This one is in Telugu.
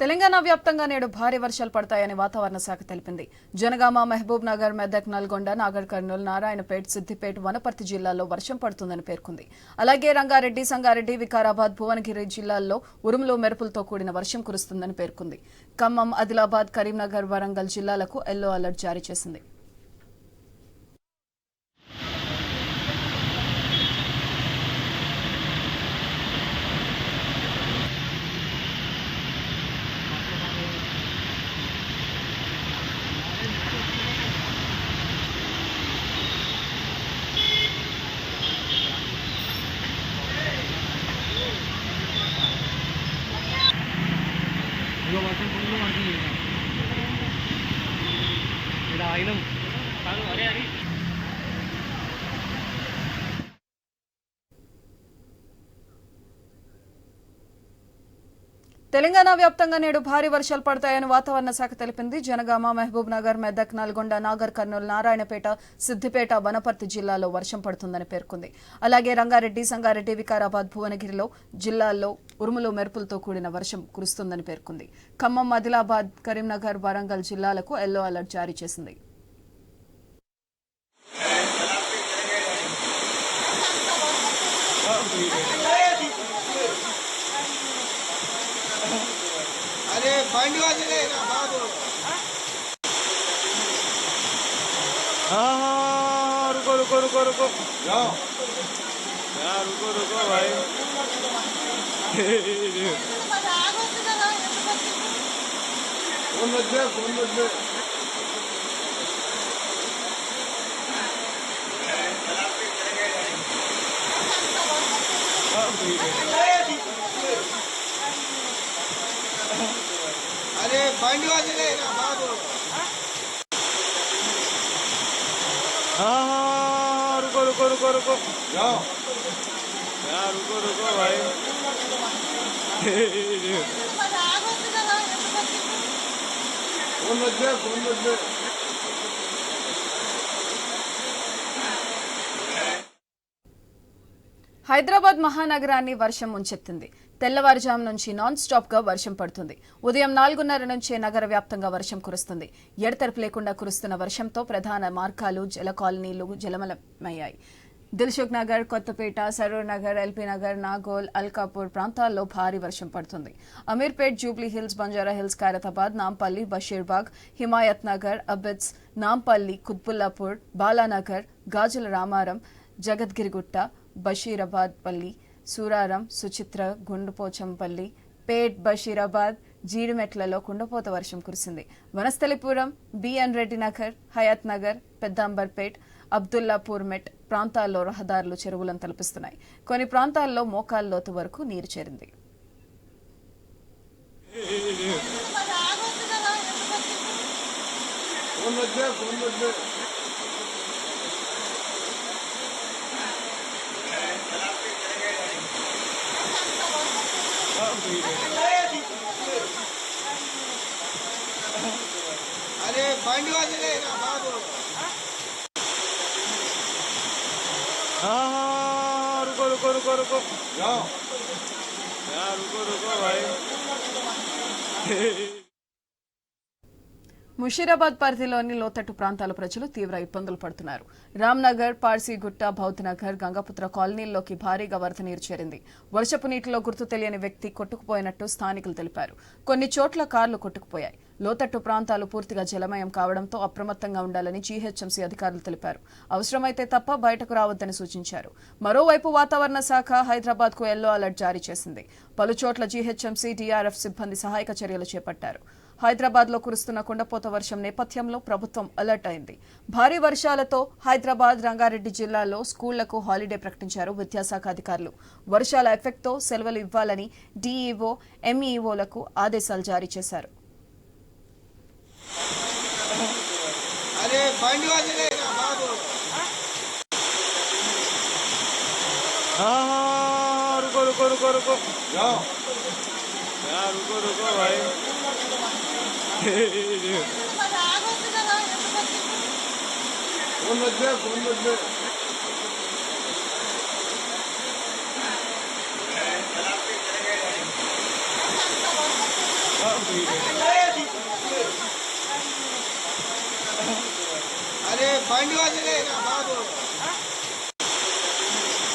తెలంగాణ వ్యాప్తంగా నేడు భారీ వర్షాలు పడతాయని వాతావరణ శాఖ తెలిపింది. జనగామ మహబూబ్ నగర్ మెదక్ నల్గొండ నాగర్ కర్నూలు నారాయణపేట్ సిద్దిపేట వనపర్తి జిల్లాల్లో వర్షం పడుతుందని పేర్కొంది. అలాగే రంగారెడ్డి సంగారెడ్డి వికారాబాద్ భువనగిరి జిల్లాల్లో ఉరుములు మెరుపులతో కూడిన వర్షం కురుస్తుందని పేర్కొంది. ఖమ్మం ఆదిలాబాద్ కరీంనగర్ వరంగల్ జిల్లాలకు ఎల్లో అలర్ట్ జారీ చేసింది. వర్షం ఫుల్ పడుతుంది తెలంగాణ వ్యాప్తంగా నేడు భారీ వర్షాలు పడతాయని వాతావరణ శాఖ తెలిపింది. జనగామ మహబూబ్ నగర్ మెదక్ నల్గొండ నాగర్ కర్నూలు నారాయణపేట సిద్దిపేట వనపర్తి జిల్లాలో వర్షం పడుతుందని పేర్కొంది. అలాగే రంగారెడ్డి సంగారెడ్డి వికారాబాద్ భువనగిరిలో జిల్లాల్లో ఉరుములు మెరుపులతో కూడిన వర్షం కురుస్తుందని పేర్కొంది. ఖమ్మం ఆదిలాబాద్ కరీంనగర్ వరంగల్ జిల్లాలకు ఎల్లో అలర్ట్ జారీ చేసింది. हाँ हाँ रुको रुको रुको रुको जाओ यार रुको रुको भाई फ़ोन बज गया फ़ोन बज गया Oh, baby. బండి వదిలేరా బాబు हाँ रुको रुको रुको रुको यार रुको रुको भाई ఫోన్ వద్దే ఫోన్ వద్దే హైదరాబాద్ మహానగరాన్ని వర్షం ముంచెత్తింది తెల్లవారుజాము నుంచి నాన్ స్టాప్గా వర్షం పడుతుంది. ఉదయం నాలుగున్నర నుంచే నగర వ్యాప్తంగా వర్షం కురుస్తుంది. ఎడతెరపు లేకుండా కురుస్తున్న వర్షంతో ప్రధాన మార్గాలు జల కాలనీలు జలమలమయ్యాయి. దిల్సుఖ్ నగర్ కొత్తపేట సరూర్ నగర్ ఎల్పీ నగర్ నాగోల్ అల్కాపూర్ ప్రాంతాల్లో భారీ వర్షం పడుతుంది. అమీర్పేట్ జూబ్లీ హిల్స్ బంజారా హిల్స్ ఖైరతాబాద్ నాంపల్లి బషీర్బాగ్ హిమాయత్ నగర్ అబిడ్స్ నాంపల్లి కుత్బుల్లాపూర్ బాలానగర్ గాజుల రామారం జగద్గిరిగుట్ట బషీరాబాద్ పల్లి సూరారం సుచిత్ర గుండుపోచంపల్లి పేట్ బషీరాబాద్ జీడిమెట్లలో కుండపోత వర్షం కురిసింది. వనస్థలిపురం బిఎన్ రెడ్డి నగర్ హయాత్ నగర్ పెద్దాంబర్పేట్ అబ్దుల్లాపూర్ మెట్ ప్రాంతాల్లో రహదారులు చెరువులను తలపిస్తున్నాయి. కొన్ని ప్రాంతాల్లో మోకాల్లోతు వరకు నీరు చేరింది. ఫోన్ వద్దే అరే బండి వదిలేరా బాబు हाँ रुको रुको रुको रुको यार रुको रुको भाई ముషీరాబాద్ పరిధిలోని లోతట్టు ప్రాంతాల ప్రజలు తీవ్ర ఇబ్బందులు పడుతున్నారు. రామ్నగర్ పార్సీగుట్ట భౌత్నగర్ గంగపుత్ర కాలనీల్లోకి భారీగా వరద నీరు చేరింది. వర్షపు నీటిలో గుర్తు తెలియని వ్యక్తి కొట్టుకుపోయినట్టు స్థానికులు తెలిపారు. కొన్ని చోట్ల కార్లు కొట్టుకుపోయాయి. లోతట్టు ప్రాంతాలు పూర్తిగా జలమయం కావడంతో అప్రమత్తంగా ఉండాలని జీహెచ్ఎంసీ అధికారులు తెలిపారు. అవసరమైతే తప్ప బయటకు రావద్దని సూచించారు. మరోవైపు వాతావరణ శాఖ హైదరాబాద్కు ఎల్లో అలర్ట్ జారీ చేసింది. పలు చోట్ల జీహెచ్ఎంసీ డీఆర్ఎఫ్ సిబ్బంది సహాయక చర్యలు చేపట్టారు. హైదరాబాద్లో కురుస్తున్న కుండపోత వర్షం నేపథ్యంలో ప్రభుత్వం అలర్ట్ అయింది. భారీ వర్షాలతో హైదరాబాద్ రంగారెడ్డి జిల్లాలో స్కూళ్ళకు హాలిడే ప్రకటించారు విద్యాశాఖ అధికారులు. వర్షాల ఎఫెక్ట్తో సెలవులు ఇవ్వాలని డీఈఓ ఎంఈఓలకు ఆదేశాలు జారీ చేశారు. रुको रुको रुको रुको जाओ यार रुको रुको भाई फ़ोन बदले अरे फंड वाले लेना बाबू।